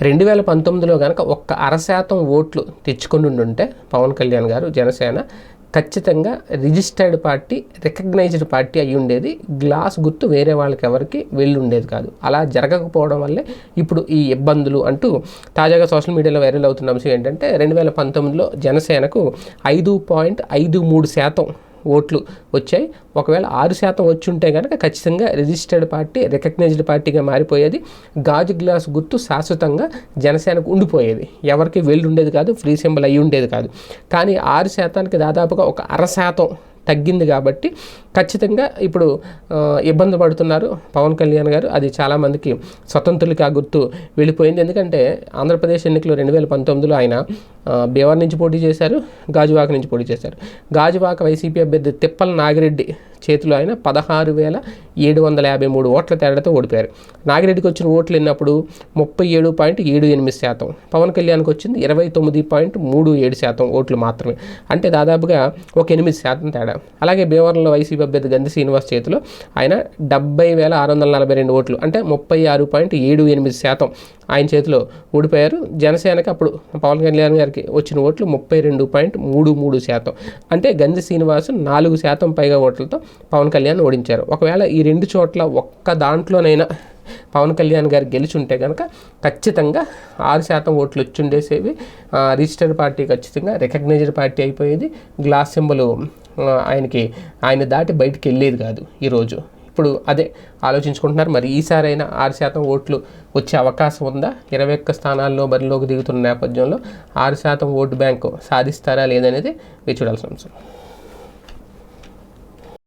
రెండు వేల పంతొమ్మిదిలో కనుక ఒక్క అర శాతం ఓట్లు తెచ్చుకొని ఉంటే పవన్ కళ్యాణ్ గారు జనసేన ఖచ్చితంగా రిజిస్టర్డ్ పార్టీ రికగ్నైజ్డ్ పార్టీ అయి ఉండేది గ్లాస్ గుర్తు వేరే వాళ్ళకి ఎవరికి వెళ్ళి ఉండేది కాదు. అలా జరగకపోవడం వల్లే ఇప్పుడు ఈ ఇబ్బందులు అంటూ తాజాగా సోషల్ మీడియాలో వైరల్ అవుతున్న అంశం ఏంటంటే రెండు వేల పంతొమ్మిదిలో జనసేనకు ఐదు పాయింట్ ఐదు మూడు శాతం ఓట్లు వచ్చాయి. ఒకవేళ ఆరు శాతం వచ్చి ఉంటే కనుక ఖచ్చితంగా రిజిస్టర్డ్ పార్టీ రికగ్నైజ్డ్ పార్టీగా మారిపోయేది. గాజు గ్లాస్ గుర్తు శాశ్వతంగా జనసేనకు ఉండిపోయేది. ఎవరికి వెళ్ళి ఉండేది కాదు ఫ్రీ సింబల్ అయ్యి ఉండేది కాదు. కానీ ఆరు శాతానికి దాదాపుగా ఒక అర శాతం తగ్గింది కాబట్టి ఖచ్చితంగా ఇప్పుడు ఇబ్బంది పడుతున్నారు పవన్ కళ్యాణ్ గారు. అది చాలామందికి స్వతంత్రులకి ఆ గుర్తు వెళ్ళిపోయింది. ఎందుకంటే ఆంధ్రప్రదేశ్ ఎన్నికలు రెండు వేల పంతొమ్మిదిలో ఆయన ఆ, నుంచి పోటీ చేశారు గాజువాక నుంచి పోటీ చేశారు. గాజువాక వైసీపీ అభ్యర్థి తిప్పల నాగిరెడ్డి చేతిలో ఆయన పదహారు వేల ఏడు వందల యాభై మూడు ఓట్ల తేడాతో ఓడిపోయారు. నాగిరెడ్డికి వచ్చిన ఓట్లు ఎన్నప్పుడు ముప్పై ఏడు పాయింట్ ఏడు ఎనిమిది శాతం. పవన్ కళ్యాణ్కి వచ్చింది ఇరవై తొమ్మిది పాయింట్ మూడు ఏడు శాతం ఓట్లు మాత్రమే. అంటే దాదాపుగా ఒక ఎనిమిది శాతం తేడా. అలాగే భీమవరంలో వైసీపీ అభ్యర్థి గంధి శ్రీనివాస్ చేతిలో. ఆయన డెబ్బై వేల ఆరు వందల నలభై రెండు ఓట్లు అంటే ముప్పై ఆరు పాయింట్ ఏడు ఎనిమిది శాతం ఆయన చేతిలో ఓడిపోయారు జనసేనకి అప్పుడు పవన్ కళ్యాణ్ గారికి వచ్చిన ఓట్లు ముప్పై రెండు పాయింట్ మూడు మూడు శాతం. అంటే గంధి శ్రీనివాస్ నాలుగు శాతం పైగా ఓట్లతో పవన్ కళ్యాణ్ ఓడించారు. ఒకవేళ ఈ రెండు చోట్ల ఒక్క దాంట్లోనైనా పవన్ కళ్యాణ్ గారు గెలిచుంటే కనుక ఖచ్చితంగా ఆరు శాతం ఓట్లు వచ్చిండేసేవి రిజిస్టర్డ్ పార్టీ ఖచ్చితంగా రికగ్నైజ్డ్ పార్టీ అయిపోయేది. గ్లాస్ సింబల్ ఆయనకి ఆయన దాటి బయటికి వెళ్ళేది కాదు ఈరోజు ఇప్పుడు అదే ఆలోచించుకుంటున్నారు. మరి ఈసారైనా ఆరు శాతం ఓట్లు వచ్చే అవకాశం ఉందా? ఇరవై ఒక్క స్థానాల్లో బరిలోకి దిగుతున్న నేపథ్యంలో ఆరు శాతం ఓటు బ్యాంకు సాధిస్తారా లేదనేది వేచి చూడాల్సిన అంశం.